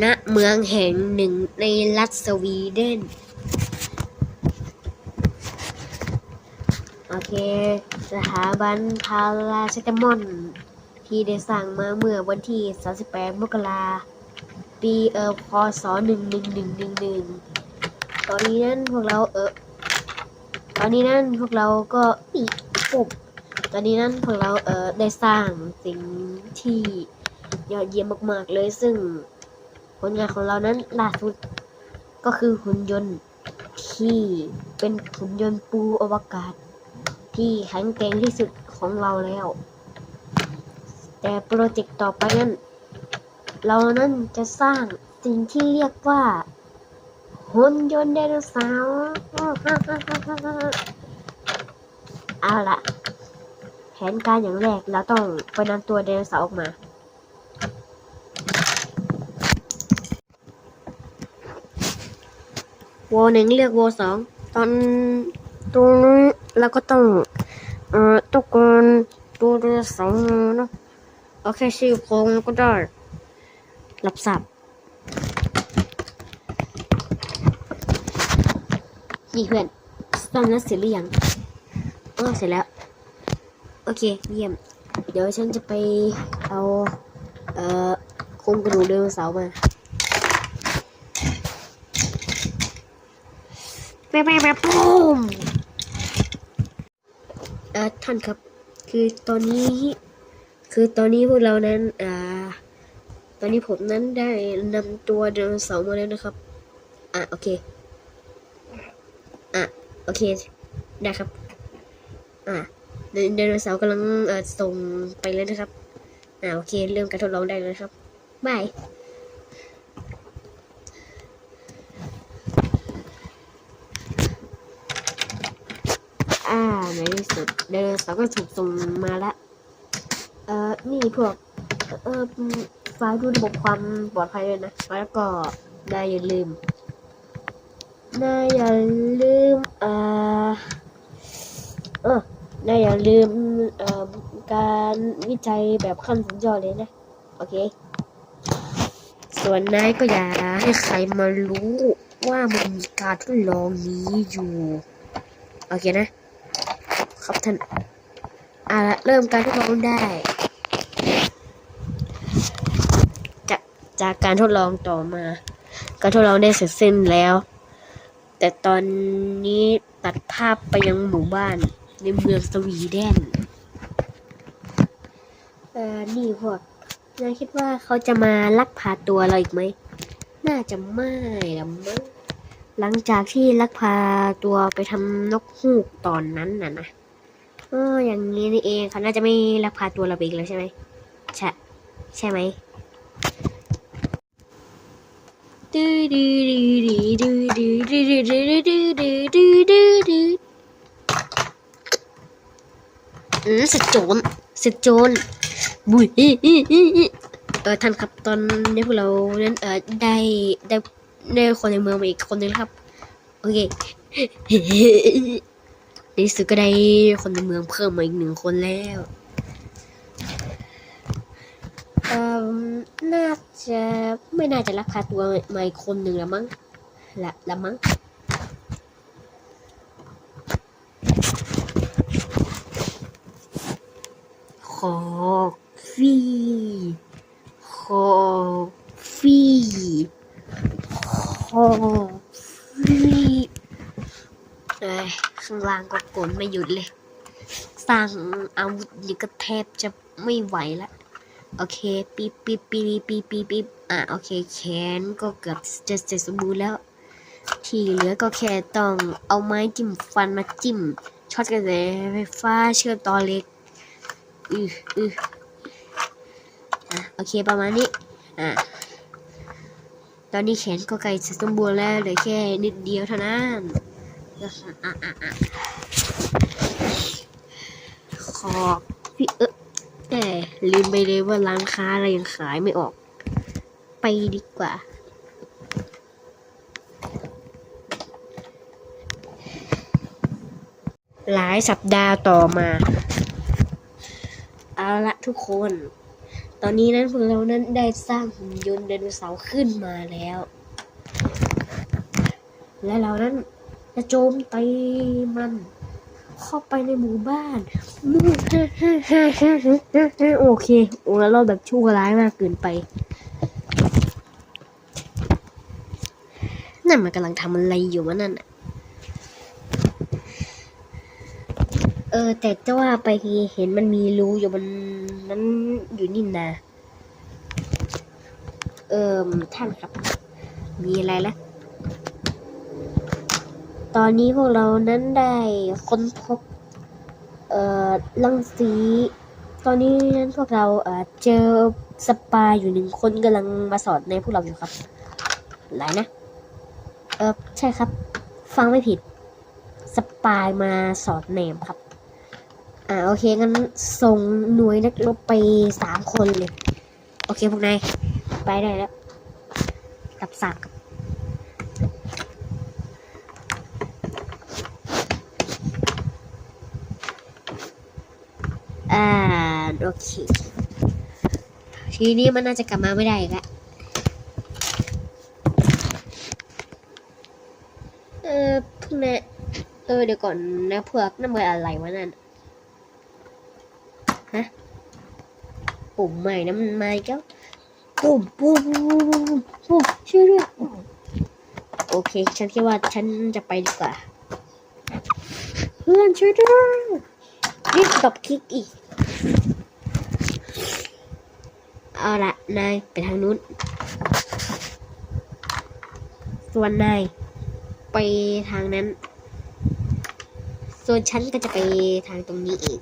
ณเมืองแห่งหนึ่งในรัฐสวีเดน โอเค สถาบันพาราเซตามอลที่ได้สร้างมาเมื่อวันที่ 38 มกราปีเออพศ11111 ตอนนี้นั้นพวกเราเออตอนนี้นั้นพวกเราก็อีปุ๊บตอนนี้นั้นพวกเราเออได้สร้างสิ่งที่ยอดเยี่ยมมาก ๆ เลยซึ่ง ผลงานของเรานั้นล่าสุดก็คือหุ่นยนต์ที่เป็นหุ่นยนต์ปูอวกาศ ที่แข็งแกร่งที่สุดของเราแล้ว แต่โปรเจกต์ต่อไปนั้น เรานั้นจะสร้างสิ่งที่เรียกว่า หุ่นยนต์ไดโนเสาร์เอาละแผนการอย่างแรกเราต้องไปนำตัวไดโนเสาร์ออกมา วอหนึ่งเลือกวอสองตอนตรงนี้เราก็ต้องเอ่อตการตัวสาร์เนาะโอเคชื่อโครงก็ได้รับทราบนี่เพื่อนตอนนั้นเสร็จหรือยังอ๋อเสร็จแล้ว โอเค เยี่ยม เดี๋ยวฉันจะไปเอา เอ่อโครงกระดูกไดโนเสาร์มา แม่แม่แม่ปุ้มเอ่อท่านครับ คือตอนนี้ คือตอนนี้พวกเรานั้นอ่าตอนนี้ผมนั้นได้นำตัวไดโนเสามาแล้วนะครับ อะโอเค อะโอเค ได้ครับ อะไดไดโนเสากำลังส่งไปเลยนะครับ อ่าโอเค เริ่มการทดลองได้เลยครับบาย อ่า ในที่สุดไดโน เสาก็ถูกส่งมาละเอ่อนี่พวก เอ่อฝากดูระบบความปลอดภัยด้วยนะ แล้วก็นายอย่าลืมนายอย่าลืมเอ่อเออนายอย่าลืมเอ่อการวิจัยแบบขั้นสุดยอดเลยนะ โอเค ส่วนนายก็อย่าให้ใครมารู้ว่ามันมีการทดลองนี้อยู่ โอเคนะครับท่าน อ่าละเริ่มการทดลองได้ จากจากการทดลองต่อมา การทดลองได้เสร็จสิ้นแล้ว แต่ตอนนี้ตัดภาพไปยังหมู่บ้านในเมืองสวีเดนเอ่อนี่พวกนายคิดว่าเขาจะมาลักพาตัวเราอีกไหม น่าจะไม่ละมั้งหลังจากที่ลักพาตัวไปทำนกฮูกตอนนั้นน่ะนะ อออย่างนี้นี่เองเขาน่าจะไม่ลักพาตัวเราไปอีกแล้วใช่ไหมใช่ใช่ไหมดูดูดูดูดูดูดูดูดูดูดูดูดูอืมสร็จโจรเสร็จโจรบุยเออท่านครับตอนนี้พวกเรานั้นเออได้ได้ได้คนในเมืองมาอีกคนนึงครับ โอเค ในที่สุดก็ได้คนในเมืองเพิ่มมาอีกหนึ่งคนแล้วเอ่อน่าจะไม่น่าจะลักพาตัวมาอีกคนหนึ่งแล้วมั้งละละมั้งขอฟีขอฟีขอฟี เอ้ยข้างล่างก็กดไม่หยุดเลย สร้างอาวุธนี่ก็แทบจะไม่ไหวแล้วโอเคปีปีปีปีปีปีอะโอเคแขนก็เกือบจะเสร็จสมบูรณ์แล้ว ที่เหลือก็แค่ต้องเอาไม้จิ้มฟันมาจิ้มช็อตกระแสไฟฟ้าเชื่อมต่อเล็กอืออืออะโอเคประมาณนี้อะตอนนี้แขนก็ใกล้เสร็จสมบูรณ์แล้วเหลือแค่นิดเดียวเท่านั้น ขอบพี่เออแต่ลืมไปเลยว่าร้านค้าอะไรยังขายไม่ออก ไปดีกว่า หลายสัปดาห์ต่อมา เอาละทุกคน ตอนนี้นั้นพวกเรานั้นได้สร้างหุ่นยนต์ไดโนเสาร์ขึ้นมาแล้ว และเรานั้น จะโจมตีมัน เข้าไปในหมู่บ้านโอเค โอ้แล้วเราแบบชั่วร้ายมากเกินไป นั่นมันกำลังทำอะไรอยู่วะนั่นเออ แต่จะว่าไปเห็นมันมีรูอยู่มันนั้นอยู่นี่นะ เออท่านครับ มีอะไรละ ตอนนี้พวกเรานั้นได้ค้นพบ เอ่อรังสี ตอนนี้นั้นพวกเราเอ่อเจอสปายอยู่หนึ่งคนกำลังมาสอนในพวกเราอยู่ครับอะไรนะ เออใช่ครับ ฟังไม่ผิด สปายมาสอนเนมครับ อ่าโอเคงั้นส่งหน่วยนักรบไปสามคนเลย โอเคพวกนายไปได้แล้ว กับสามครับ โอเค ทีนี้มันน่าจะกลับมาไม่ได้อีกแล้วเออพวกนายเออเดี๋ยวก่อนนะเผือกนั่นมันอะไรวะนั่นฮะปุ่มใหม่นะมันมาอีกแล้วปุ่มปุ่มปุ่มปุ่มปุ่มช่วยด้วยโอเค ฉันคิดว่าฉันจะไปดีกว่า เพื่อนช่วยด้วยรีบกดคลิกอีก เอาละนายไปทางนู้น ส่วนนายไปทางนั้น ส่วนฉันก็จะไปทางตรงนี้อีก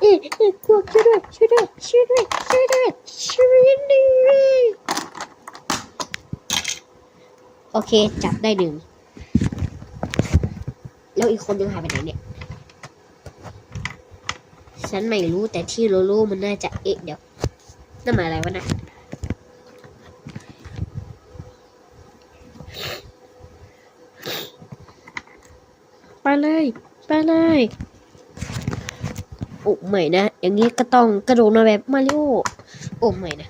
เอ๊ะเอ๊ะพวกช่วยด้วยช่วยด้วยช่วยด้วยช่วยด้วยช่วยด้วยโอเค จับได้หนึ่ง แล้วอีกคนยังหายไปไหนเนี่ย ฉันไม่รู้แต่ที่รู้รู้มันน่าจะเอ๊ะเดี๋ยว นั่นหมายอะไรวะนะไปเลยไปเลยโอ้ไม่นะ อย่างนี้ก็ต้องกระโดดมาแบบมาริโอโอ้ไม่นะ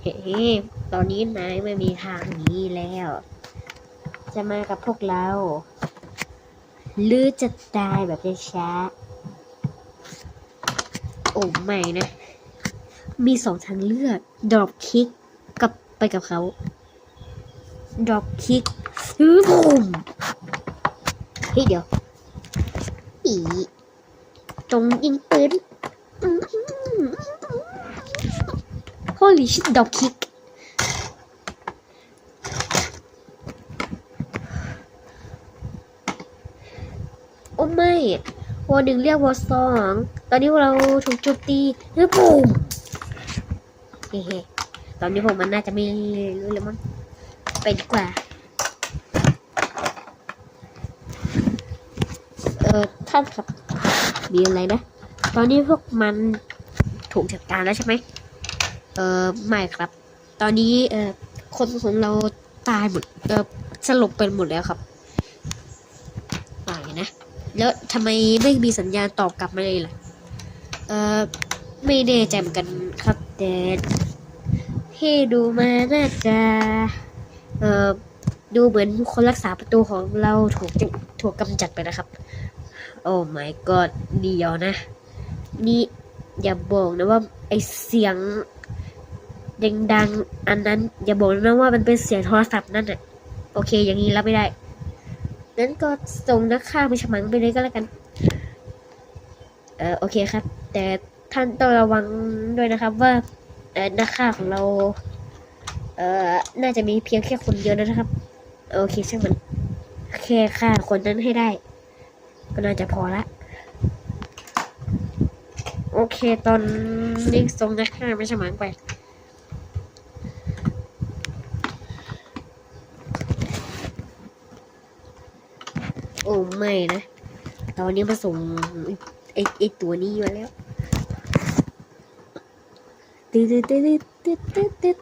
เฮ้ตอนนี้นายไม่มีทางหนี้แล้ว จะมากับพวกเรา หรือจะตายแบบช้าๆโอ้ไม่นะ มีสองทางเลือกดรอปคิกกับไปกับเขาดรอปคิกฮึผมเฮ้ยเดี๋ยว อีจงยิงปืน Holy shit ดอกคิกโอ้ไม่วอหนึ่งเรียกวอสอง ตอนนี้เราถูกโจมตีฮ้ยปุ่ม เฮ้ตอนนี้ผมมันน่าจะไม่รู้แล้วมั้งไปดีกว่า เออท่านครับ มีอะไรนะ ตอนนี้พวกมันถูกจัดการแล้วใช่ไหม เออไม่ครับ ตอนนี้เออคนของเราตายหมด เออสลบไปหมดแล้วครับตายนะ แล้วทำไมไม่มีสัญญาณตอบกลับมาเลยล่ะ เออไม่แน่ใจเหมือนกันครับแต่ ที่ดูมาน่าจะ เออดูเหมือนคนรักษาประตูของเราถูกถูกกำจัดไปนะครับ โอ้ my god เดียวนะ นี่อย่าบอกนะว่าไอเสียงดังๆอันนั้น อย่าบอกนะว่ามันเป็นเสียงโทรศัพท์นั่นน่ะโอเค อย่างนี้รับไม่ได้งั้นก็ส่งนักฆ่าไปฉมังไปเลยก็แล้วกัน เออโอเคครับ แต่ท่านต้องระวังด้วยนะครับว่า เออนักฆ่าของเรา เอ่อ น่าจะมีเพียงแค่คนเดียวนะครับ โอเคช่างมัน แค่ฆ่าคนนั้นให้ได้ ก็น่าจะพอละ โอเค ตอนนี้ส่งนักฆ่าไปฉมังไป โอ้ไม่นะ ตอนนี้มาส่งไอ้ไอ้ตัวนี้มาแล้ว ててててててて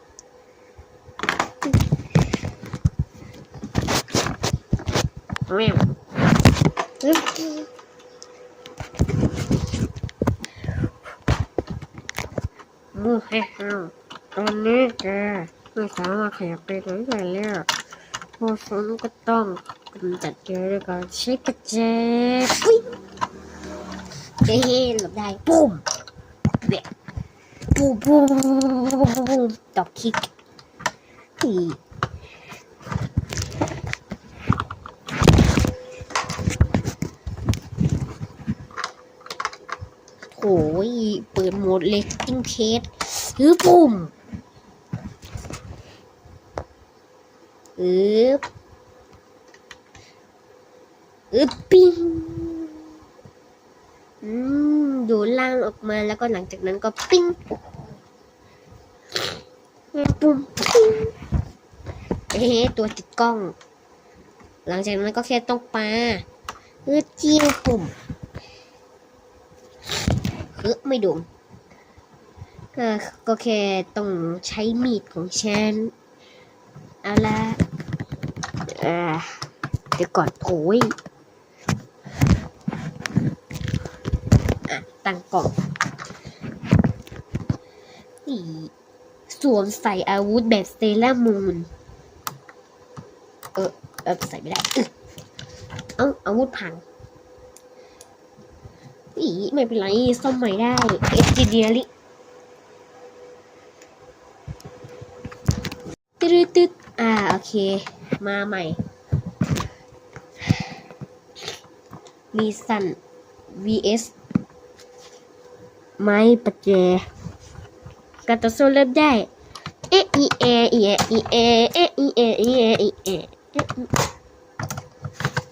มูเฮ้ยตอนนี้แกไม่สามารถขยับไปไหนได้แล้วพวกฝนก็ต้องกำจัดเกลือด้วยการใช้กระเจี๊ยบเฮ้ยหลบได้ปุ๊มเด็ก ปุ้มปุ้มปุ้มปุ้มตอกคิกโอ้ยเปิดโหมดเล็กจิ้งเคสฮือปุ่มอึบอึบปิ้งอืมดูล่างออกมาแล้วก็หลังจากนั้นก็ปิ้ง ปุ่มเอ๊ะตัวติดกล้อง หลังจากนั้นก็แค่ต้องปาเออจิ้วปุ่มเฮ้ยไม่ดนก็ก็แค่ต้องใช้มีดของฉันเอาละเออเดี๋ยวก่อนโถยอะตั้งกล่องนี่ วมใส่อาวุธแบบเซเลอร์มูนเออเออใส่ไม่ได้ เอ้าอาวุธพังอีไม่เป็นไรซ่อมใหม่ได้ เอจิเดียลิตึ๊ดตึ๊ดอ่า โอเค มาใหม่ มีสัน vs ไม้ประแจกาตาโซเริ่มได้ ออีเออีเออีเอเออีเออีเออีเอเอ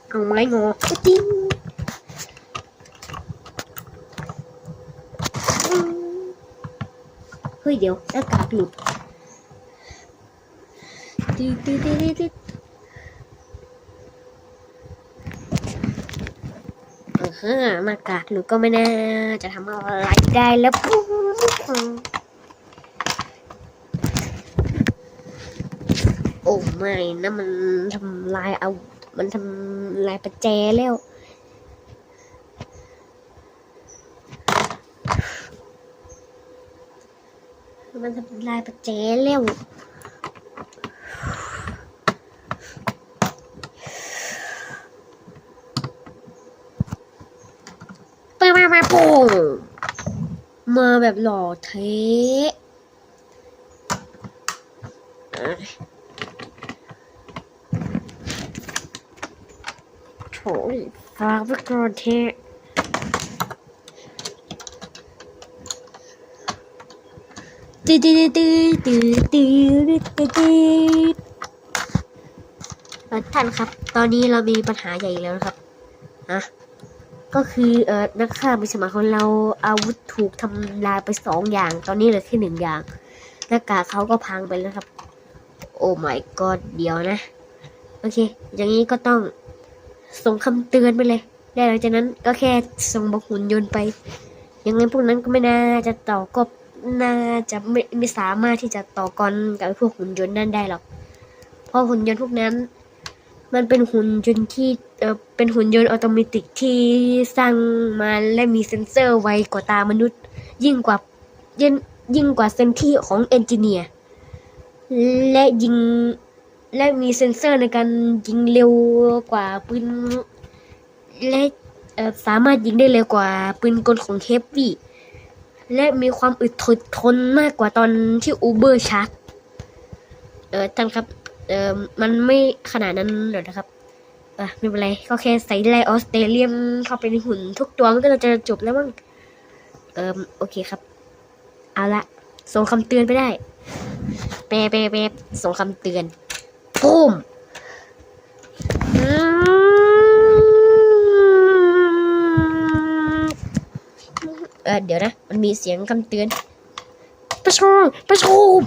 เอาไม้งอจิ้งเฮ้ยเดี๋ยวหน้ากากหลุดตึ๊ดตึ๊ดตึ๊ดตึ๊ดเออฮะหน้ากากหลุดก็ไม่น่าจะทำอะไรได้แล้วปุ๊บ โอ้ไม่นะมันทำลายเอา มันทำลายประแจแล้ว มันทำลายประแจแล้วไปมามาโป่งมาแบบหล่อเทะอะ โถยฝากไว้ก่อนเทะตืดตืดตืดตืดตืดตืดตืดเอ่อท่านครับ ตอนนี้เรามีปัญหาใหญ่อีกแล้วนะครับนะก็คือเอ่อนักฆ่ามือสมัครของเราอาวุธถูกทำลายไปสองอย่าง ตอนนี้เหลือแค่หนึ่งอย่างหน้ากากเขาก็พังไปแล้วครับ โอ้ my god เดี๋ยวนะ โอเค อย่างนี้ก็ต้อง ส่งคำเตือนไปเลย แล้วหลังจากนั้นก็แค่ส่งบอกหุ่นยนต์ไปยังไงพวกนั้นก็ไม่น่าจะต่อกบน่าจะไม่ไม่สามารถที่จะต่อกรกับพวกหุ่นยนต์นั่นได้หรอก เพราะหุ่นยนต์พวกนั้น มันเป็นหุ่นยนต์ที่เออเป็นหุ่นยนต์อัตโนมัติที่สร้างมาและมีเซ็นเซอร์ไวกว่าตามนุษย์ ยิ่งกว่ายิ่งยิ่งกว่าเซนที่ของเอนจิเนียร์และยิง และมีเซ็นเซอร์ในการยิงเร็วกว่าปืนและสามารถยิงได้เร็วกว่าปืนกลของเฮฟวี่และมีความอึดทนมากกว่าตอนที่อูเบอร์ชาร์จเออท่านครับเออมันไม่ขนาดนั้นหรอกนะครับเออไม่เป็นไรก็แค่ใส่ไลออสเตรเลียมเข้าไปในหุ่นทุกตัวมันก็จะจบแล้วมั้งเออโอเคครับ เอาละส่งคำเตือนไปได้แปะแปะแปะส่งคำเตือน ปุ้มอืมเออเดี๋ยวนะ มันมีเสียงคำเตือน ประชงประชง